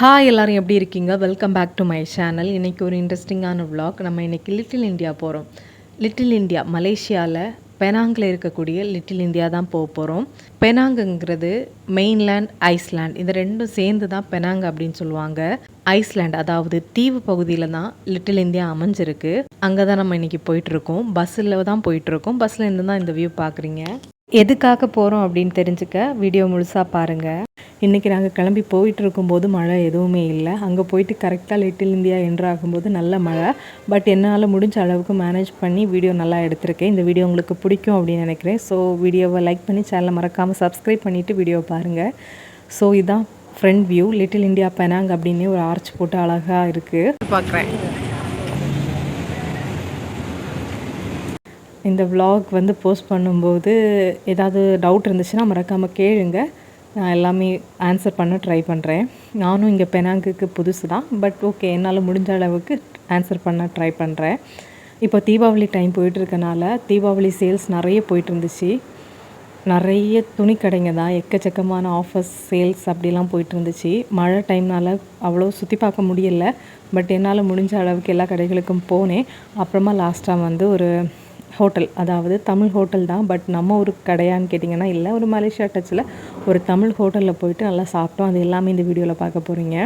Hi எல்லோரும் எப்படி இருக்கீங்க? Welcome back to my channel இன்றைக்கி ஒரு இன்ட்ரெஸ்டிங்கான விளாக் நம்ம இன்றைக்கி லிட்டில் இந்தியா போகிறோம் லிட்டில் இந்தியா மலேசியாவில் பெனாங்கில் இருக்கக்கூடிய லிட்டில் இந்தியா தான் போக போகிறோம் பெனாங்குங்கிறது மெயின்லேண்ட் ஐஸ்லேண்ட் இந்த ரெண்டும் சேர்ந்து தான் பெனாங் அப்படின்னு சொல்லுவாங்க. ஐஸ்லேண்ட் அதாவது தீவு பகுதியில் தான் லிட்டில் இந்தியா அமைஞ்சிருக்கு. அங்கே தான் நம்ம இன்றைக்கி போயிட்டுருக்கோம் பஸ்ஸில் தான் போயிட்டுருக்கோம் பஸ்ஸில் இருந்து தான் இந்த வியூ பார்க்குறீங்க. எதுக்காக போகிறோம் அப்படின்னு தெரிஞ்சுக்க வீடியோ முழுசாக பாருங்கள் இன்றைக்கி நாங்கள் கிளம்பி போயிட்டு இருக்கும்போது மழை எதுவுமே இல்லை. அங்கே போயிட்டு கரெக்டாக லிட்டில் இந்தியா என்ட்ரு ஆகும்போது நல்ல மழை. பட் என்னால் முடிஞ்ச அளவுக்கு மேனேஜ் பண்ணி வீடியோ நல்லா எடுத்திருக்கேன். இந்த வீடியோ உங்களுக்கு பிடிக்கும் அப்படின்னு நினைக்கிறேன். ஸோ வீடியோவை லைக் பண்ணி சேனலை மறக்காமல் சப்ஸ்கிரைப் பண்ணிவிட்டு வீடியோ பாருங்கள் ஸோ இதான் front view Little India Penang அப்படின்னு ஒரு ஆர்ச் போட்டு அழகாக இருக்குது பார்க்குறேன் இந்த வ்ளாக் வந்து போஸ்ட் பண்ணும்போது ஏதாவது டவுட் இருந்துச்சுன்னா மறக்காமல் கேளுங்க. நான் எல்லாமே ஆன்சர் பண்ண ட்ரை பண்ணுறேன் நானும் இங்கே பெனாங்குக்கு புதுசு தான் பட் ஓகே என்னால் முடிஞ்ச அளவுக்கு ஆன்சர் பண்ண ட்ரை பண்ணுறேன் இப்போ தீபாவளி டைம் போயிட்டுருக்கனால தீபாவளி சேல்ஸ் நிறைய போயிட்டு இருந்துச்சு நிறைய துணி கடைங்க தான். எக்கச்சக்கமான ஆஃபர்ஸ் சேல்ஸ் அப்படிலாம் போயிட்டு இருந்துச்சு மழை டைம்னால் அவ்வளோ சுற்றி பார்க்க முடியல. பட் என்னால் முடிஞ்ச அளவுக்கு எல்லா கடைகளுக்கும் போனேன். அப்புறமா லாஸ்ட்டாக வந்து ஒரு ஹோட்டல். அதாவது தமிழ் ஹோட்டல் தான். பட் நம்ம ஒரு கடையான்னு கேட்டிங்கன்னா இல்லை ஒரு மலேசியா டச்சில் ஒரு தமிழ் ஹோட்டலில் போயிட்டு நல்லா சாப்பிட்டோம். அது எல்லாமே இந்த வீடியோவில் பார்க்க போகிறீங்க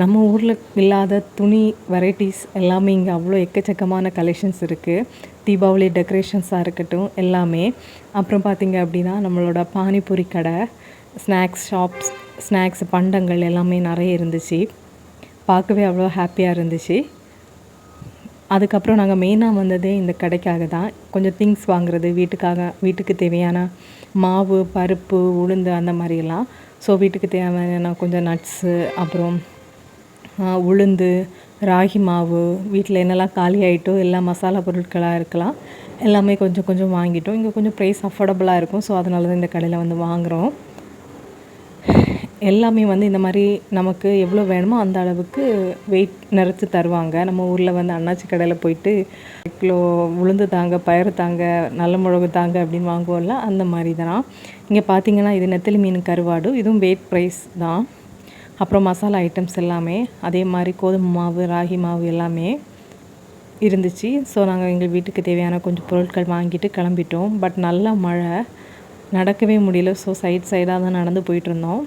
நம்ம ஊரில் இல்லாத துணி வெரைட்டிஸ் எல்லாமே இங்கே அவ்வளோ எக்கச்சக்கமான கலெக்ஷன்ஸ் இருக்குது தீபாவளி டெக்கரேஷன்ஸாக இருக்கட்டும் எல்லாமே. அப்புறம் பார்த்திங்க அப்படின்னா நம்மளோட பானிபூரி கடை ஸ்நாக்ஸ் ஷாப்ஸ் ஸ்நாக்ஸ் பண்டங்கள் எல்லாமே நிறைய இருந்துச்சு. பார்க்கவே அவ்வளோ ஹாப்பியாக இருந்துச்சு. அதுக்கப்புறம் நாங்கள் மெயினாக வந்ததே இந்த கடைக்காக தான். கொஞ்சம் திங்ஸ் வாங்குறது வீட்டுக்காக வீட்டுக்கு தேவையான மாவு பருப்பு உளுந்து அந்த மாதிரிலாம் ஸோ வீட்டுக்கு தேவையான கொஞ்சம் நட்ஸு அப்புறம் உளுந்து ராகி மாவு வீட்டில் என்னெல்லாம் காலி ஆகிட்டோ எல்லா மசாலா பொருட்களாக இருக்கலாம் எல்லாமே கொஞ்சம் கொஞ்சம் வாங்கிட்டோம். இங்கே கொஞ்சம் ப்ரைஸ் அஃபோர்டபுளாக இருக்கும். ஸோ அதனால தான் இந்த கடையில் வந்து வாங்குகிறோம் எல்லாமே வந்து இந்த மாதிரி நமக்கு எவ்வளோ வேணுமோ அந்த அளவுக்கு வெயிட் நிறச்சி தருவாங்க. நம்ம ஊரில் வந்து அண்ணாச்சி கடையில் போயிட்டு கிலோ உளுந்து தாங்க பயிறு தாங்க நல்ல மிளகு தாங்க அப்படின்னு வாங்குவோம்ல அந்த மாதிரி தான். இங்கே பார்த்தீங்கன்னா இது நெத்தலி மீன் கருவாடு இதுவும் வெயிட் ப்ரைஸ் தான். அப்புறம் மசாலா ஐட்டம்ஸ் எல்லாமே அதே மாதிரி கோதுமை மாவு ராகி மாவு எல்லாமே இருந்துச்சு. ஸோ நாங்கள் எங்கள் வீட்டுக்கு தேவையான கொஞ்சம் பொருட்கள் வாங்கிட்டு கிளம்பிட்டோம். பட் நல்ல மழை நடக்கவே முடியல. ஸோ சைட் சைடாக தான் நடந்து போயிட்டுருந்தோம்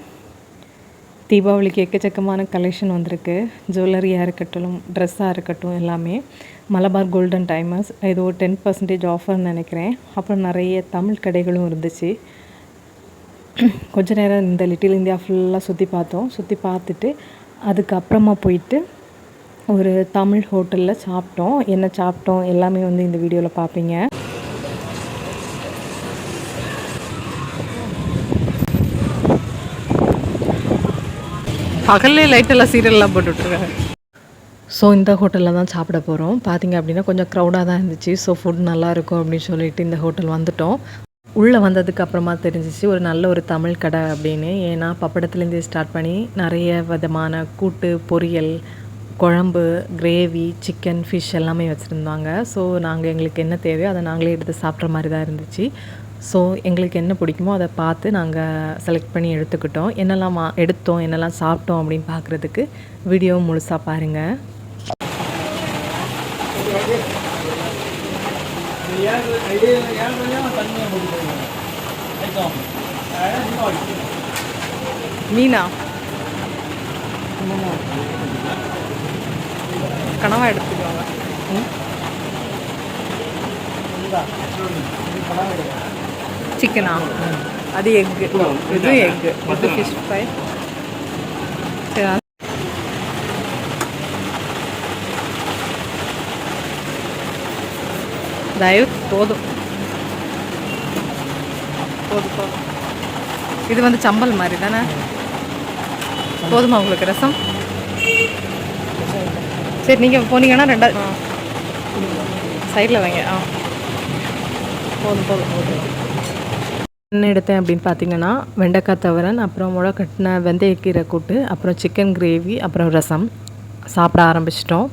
தீபாவளிக்கு எக்கச்சக்கமான கலெக்ஷன் வந்திருக்கு. ஜுவல்லரியாக இருக்கட்டும் ட்ரெஸ்ஸாக இருக்கட்டும் எல்லாமே. மலபார் கோல்டன் டைமர்ஸ் ஏதோ டென் பர்சன்டேஜ் ஆஃபர்னு நினைக்கிறேன். அப்புறம் நிறைய தமிழ் கடைகளும் இருந்துச்சு. கொஞ்ச நேரம் இந்த லிட்டில் இந்தியா ஃபுல்லாக சுற்றி பார்த்தோம். சுற்றி பார்த்துட்டு அதுக்கப்புறமா போயிட்டு ஒரு தமிழ் ஹோட்டலில் சாப்பிட்டோம். என்ன சாப்பிட்டோம்? எல்லாமே வந்து இந்த வீடியோவில் பார்ப்பீங்க. பகல்லே லைட்டெல்லாம் சீரியல்லாம் போட்டுட்ருக்காங்க ஸோ இந்த ஹோட்டலில் தான் சாப்பிட போகிறோம் பார்த்தீங்க அப்படின்னா கொஞ்சம் க்ரௌடாக தான் இருந்துச்சு. ஸோ ஃபுட் நல்லாயிருக்கும் அப்படின்னு சொல்லிட்டு இந்த ஹோட்டல் வந்துட்டோம். உள்ளே வந்ததுக்கு அப்புறமா தெரிஞ்சிச்சு ஒரு நல்ல ஒரு தமிழ் கடை அப்படின்னு. ஏன்னா பப்படத்துலேருந்து ஸ்டார்ட் பண்ணி நிறைய விதமான கூட்டு பொரியல் குழம்பு கிரேவி சிக்கன் ஃபிஷ் எல்லாமே வச்சுருந்தாங்க. ஸோ நாங்கள் எங்களுக்கு என்ன தேவையோ அதை நாங்களே எடுத்து சாப்பிட்ற மாதிரி தான் இருந்துச்சு. ஸோ எங்களுக்கு என்ன பிடிக்குமோ அதை பார்த்து நாங்கள் செலக்ட் பண்ணி எடுத்துக்கிட்டோம். என்னெல்லாம் வா- எடுத்தோம் என்னெல்லாம் சாப்பிட்டோம் அப்படின்னு பார்க்குறதுக்கு வீடியோ முழுசாக பாருங்கள் மீனா? கனவா எடுத்துக்கோங்க சிக்கனா? அது எக்கு. இது எக்கு. இது ஃபிஷ் ஃப்ரை சரி தயவு போதும். போதும் போதும். இது வந்து சம்பல் மாதிரி தானே? போதுமா உங்களுக்கு ரசம்? சரி நீங்கள் போனீங்கன்னா ரெண்டாவது சைடில் வைங்க. ஆ. போதும் போதும் போதும். என்ன எடுத்தேன் அப்படின்னு பார்த்தீங்கன்னா வெண்டைக்காய் தவரன் அப்புறம் முளை கட்டின வெந்தயக்கீரை கூட்டு அப்புறம் சிக்கன் கிரேவி அப்புறம் ரசம். சாப்பிட ஆரம்பிச்சிட்டோம்.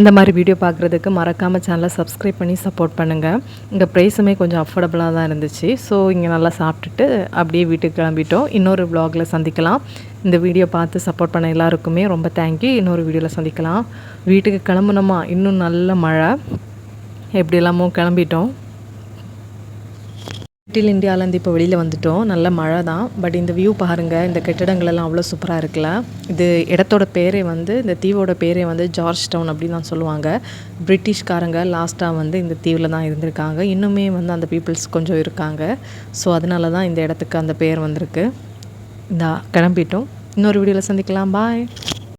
இந்த மாதிரி வீடியோ பார்க்குறதுக்கு மறக்காமல் சேனலை சப்ஸ்கிரைப் பண்ணி சப்போர்ட் பண்ணுங்கள் இங்கே ப்ரைஸுமே கொஞ்சம் அஃபோர்டபுளாக தான் இருந்துச்சு. ஸோ இங்கே நல்லா சாப்பிட்டுட்டு அப்படியே வீட்டுக்கு கிளம்பிட்டோம். இன்னொரு வ்ளாகில் சந்திக்கலாம். இந்த வீடியோ பார்த்து சப்போர்ட் பண்ண எல்லாருக்குமே ரொம்ப தேங்க்யூ இன்னொரு வீடியோவில் சந்திக்கலாம். வீட்டுக்கு கிளம்புனோமா? இன்னும் நல்ல மழை. எப்படி எல்லாமோ கிளம்பிட்டோம். லிட்டில் இந்தியாவிலேருந்து இப்போ வெளியில் வந்துட்டோம். நல்ல மழை தான் பட் இந்த வியூ பாருங்கள் இந்த கட்டிடங்கள் எல்லாம் அவ்வளோ சூப்பராக இருக்குல்ல? இது இடத்தோட பேரே வந்து இந்த தீவோட பேரே வந்து ஜார்ஜ் டவுன் அப்படின்னு தான் சொல்லுவாங்க. பிரிட்டிஷ்காரங்க லாஸ்ட்டாக வந்து இந்த தீவில் தான் இருந்திருக்காங்க. இன்னுமே வந்து அந்த பீப்புள்ஸ் கொஞ்சம் இருக்காங்க. ஸோ அதனால தான் இந்த இடத்துக்கு அந்த பேர் வந்திருக்கு. இந்த கிளம்பிட்டோம். இன்னொரு வீடியோவில் சந்திக்கலாம். பாய்